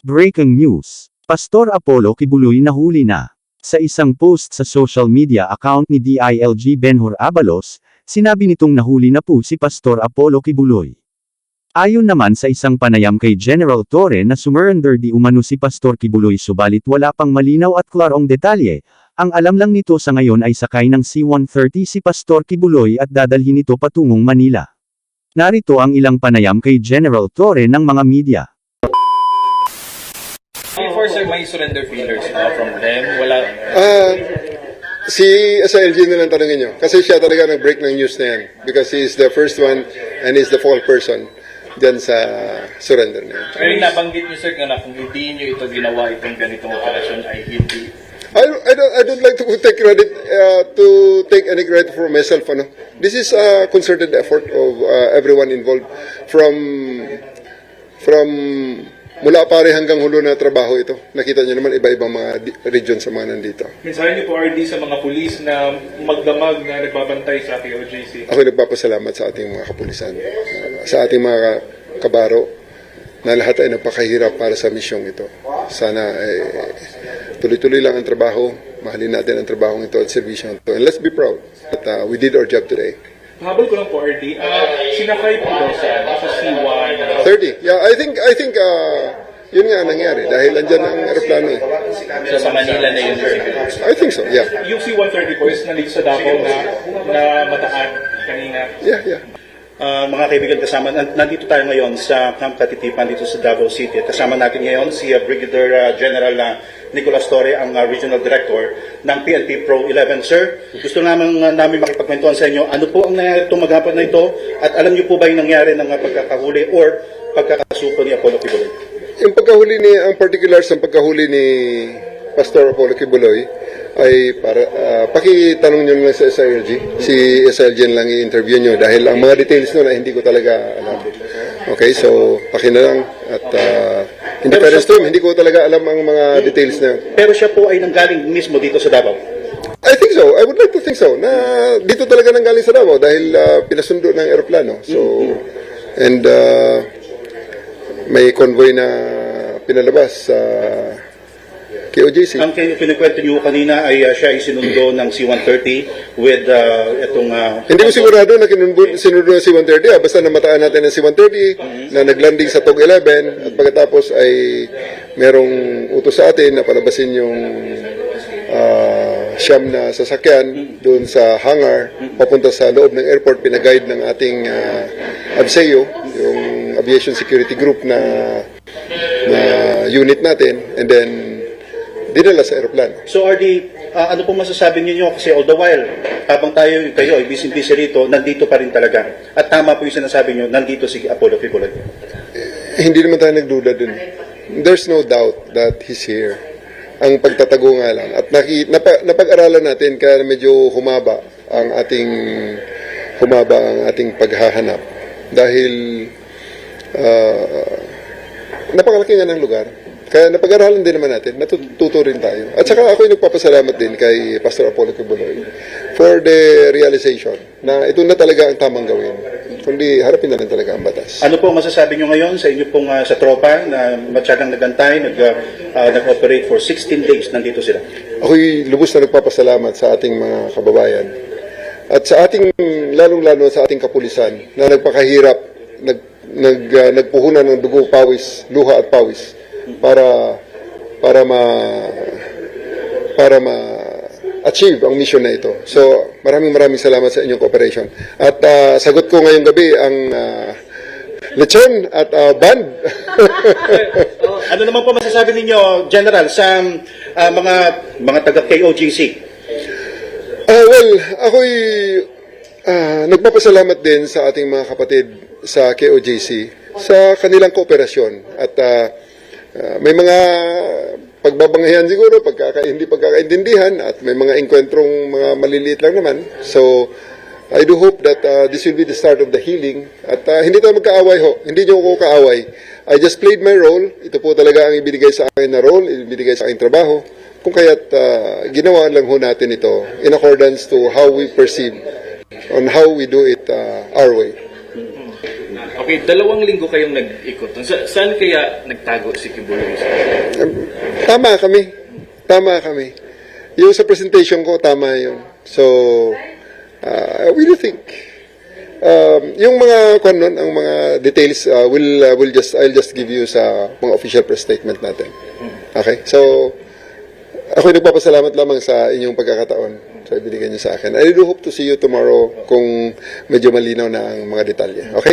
Breaking news. Pastor Apollo Kibuloy nahuli na. Sa isang post sa social media account ni DILG Benhur Abalos, sinabi nitong nahuli na po si Pastor Apollo Kibuloy. Ayon naman sa isang panayam kay General Torre na sumurrender di umano si Pastor Kibuloy subalit wala pang malinaw at klarong detalye, ang alam lang nito sa ngayon ay sakay ng C-130 si Pastor Kibuloy at dadalhin ito patungong Manila. Narito ang ilang panayam kay General Torre ng mga media. Before sir, may surrender feelers na from them. Wala. Ah, si SILG na lang tanongin nyo. Kasi siya talaga nag-break ng news na yan. Because he is the first one and he's the fall person dyan sa surrender na yan. Pero yung nabanggit niyo sir na kung hindi niyo ito ginawa itong ganitong operasyon ay hindi. I, I don't I don't like to take credit uh, to take any credit for myself ano. This is a concerted effort of uh, everyone involved from from mula pare hanggang hulo na trabaho ito. Nakita niyo naman iba-ibang mga region sa mga nandito. Mensahe niyo po RD sa mga pulis na magdamag na nagbabantay sa KOJC. Ako nagpapasalamat sa ating mga kapulisan, sa ating mga ka- kabaro, na lahat ay nagpakahirap para sa misyong ito. Sana eh, tuloy-tuloy lang ang trabaho, mahalin natin ang trabaho ito at servisyo ito. And let's be proud that uh, we did our job today. Habol ko lang po RD, ah, sinakay po daw sa, sa C1. 30. Yeah, I think, I think, uh, yun nga ang nangyari dahil andyan ang aeroplano eh. So sa Manila na yun sir. I think so, yeah. Yung C-130 po is nandito sa Davao na, na mataan kanina. Yeah, yeah. Ah, mga kaibigan kasama, nan- nandito tayo ngayon sa Camp Katitipan dito sa Davao City. Kasama natin ngayon si ah, Brigadier ah, General ah, Nicolas Torre, ang ah, Regional Director ng PNP Pro 11. Sir, gusto naman ah, namin makipagkwentuhan sa inyo, ano po ang nangyari itong maghapon na ito? At alam niyo po ba yung nangyari ng ah, pagkakahuli or pagkakasuko ni Apollo Kibuloy? Yung pagkahuli ni, ang particulars ng pagkahuli ni Pastor Apollo Kibuloy ay para, ah, pakitanong nyo lang sa SILG. Si SILG lang i-interview nyo dahil ang mga details nun ay hindi ko talaga alam. Okay, so paki na lang at uh, in fairness to him, hindi ko talaga alam ang mga details na yun. Pero siya po ay nanggaling mismo dito sa Davao. I think so. I would like to think so. Na dito talaga nanggaling sa Davao dahil ah, pinasundo ng eroplano. So, and ah, may convoy na pinalabas sa KOJC. Ang kinikwento niyo kanina ay ah, siya ay sinundo ng C-130 with ah, itong... ah, Hindi ko sigurado na kinunod, sinunod ng C-130. Ah. Basta namataan natin ng C-130 na naglanding sa TOG 11 at pagkatapos ay merong utos sa atin na palabasin yung ah, siyam na sasakyan doon sa hangar papunta sa loob ng airport. Pinaguide ng ating uh, ABSEO, yung Aviation Security Group na, na unit natin. And then, dinala sa aeroplano. So RD, ah, ano pong masasabi niyo kasi all the while, habang tayo kayo ay busy-busy rito, nandito pa rin talaga. At tama po yung sinasabi niyo, nandito si Apollo Kibuloy. hindi naman tayo nagduda dun. There's no doubt that he's here. Ang pagtatago nga lang. At naki, napa, napag-aralan natin kaya medyo humaba ang ating humaba ang ating paghahanap. Dahil ah, napakalaki nga ng lugar. Kaya napag-aralan din naman natin, natututo rin tayo. At saka ako'y nagpapasalamat din kay Pastor Apollo Kibuloy for the realization na ito na talaga ang tamang gawin. Kundi harapin na lang talaga ang batas. Ano po ang masasabi niyo ngayon sa inyo pong ah, sa tropa na matyagang nagantay, nag, ah, nag-operate for 16 days, nandito sila? Ako'y lubos na nagpapasalamat sa ating mga kababayan at sa ating lalong-lalo sa ating kapulisan na nagpakahirap, nag, nag, ah, nagpuhunan ng dugo, pawis, luha at pawis para para ma para ma achieve ang mission na ito. So, maraming maraming salamat sa inyong cooperation. At ah, sagot ko ngayong gabi ang ah, lechon at ah, band. Ano naman po masasabi ninyo, General, sa ah, mga mga taga KOGC? Ah, well, ako'y ah, nagpapasalamat din sa ating mga kapatid sa KOJC sa kanilang kooperasyon. At ah, ah, may mga pagbabanghayan siguro, pagkaka, hindi pagkakaintindihan, at may mga engkwentrong mga maliliit lang naman. So, I do hope that uh, this will be the start of the healing. At uh, hindi tayo magkaaway ho. Hindi niyo ako kaaway. I just played my role. Ito po talaga ang ibinigay sa akin na role, ibinigay sa aking trabaho. Kung kaya't uh, ginawa lang ho natin ito in accordance to how we perceive on how we do it uh, our way. Okay, dalawang linggo kayong nag-ikot. Sa, saan kaya nagtago si Kibuloy? Tama kami. Tama kami. Yung sa presentation ko, tama yun. So, uh, I really think. Um, yung mga kwan ang mga details uh, will uh, will just I'll just give you sa mga official press statement natin. Okay? So ako nagpapasalamat lamang sa inyong pagkakataon sa ibinigay niyo sa akin. I do hope to see you tomorrow kung medyo malinaw na ang mga detalye. Okay?